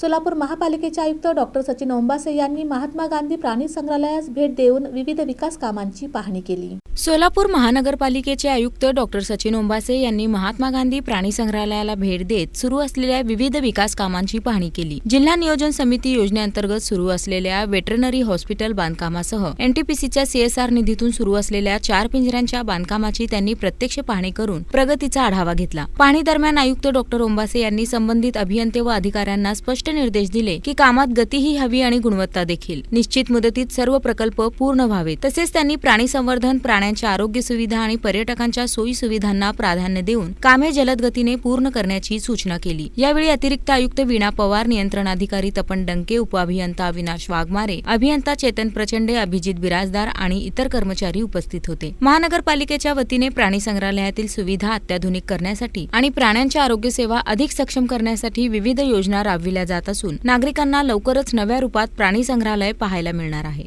सोलापूर महापालिकेचे आयुक्त डॉक्टर सचिन ओंबासे यांनी महात्मा गांधी प्राणी संग्रहालयास भेट देऊन विविध विकास कामांची पाहणी केली. सोलापूर महानगरपालिकेचे आयुक्त डॉक्टर सचिन ओंबासे यांनी महात्मा गांधी प्राणी संग्रहालयाला भेट देत सुरू असलेल्या विविध विकास कामांची पाहणी केली. जिल्हा नियोजन समिती योजनेअंतर्गत सुरू असलेल्या वेटरनरी हॉस्पिटल बांधकामासह एनटीपीसीच्या सीएसआर निधीतून सुरू असलेल्या चार पिंजऱ्यांच्या बांधकामाची त्यांनी प्रत्यक्ष पाहणी करून प्रगतीचा आढावा घेतला. पाहणी दरम्यान आयुक्त डॉक्टर ओंबासे यांनी संबंधित अभियंते व अधिकाऱ्यांना स्पष्ट निर्देश दिले की कामात गतीही हवी आणि गुणवत्ता देखील. निश्चित मुदतीत सर्व प्रकल्प पूर्ण व्हावेत. तसेच त्यांनी प्राणी संवर्धन प्राण्यांच्या आरोग्य सुविधा आणि पर्यटकांच्या सोयी सुविधांना प्राधान्य देऊन कामे जलद गतीने पूर्ण करण्याची सूचना केली. यावेळी अतिरिक्त आयुक्त वीणा पवार नियंत्रण अधिकारी तपन डंके उपअभियंता अविनाश वाघमारे अभियंता चेतन प्रचंडे अभिजित बिराजदार आणि इतर कर्मचारी उपस्थित होते. महानगरपालिकेच्या वतीने प्राणी संग्रहालयातील सुविधा अत्याधुनिक करण्यासाठी आणि प्राण्यांच्या आरोग्य सेवा अधिक सक्षम करण्यासाठी विविध योजना राबविल्या जात असून नागरिकांना लवकरच नव्या रूपात प्राणी संग्रहालय पाहायला मिळणार आहे.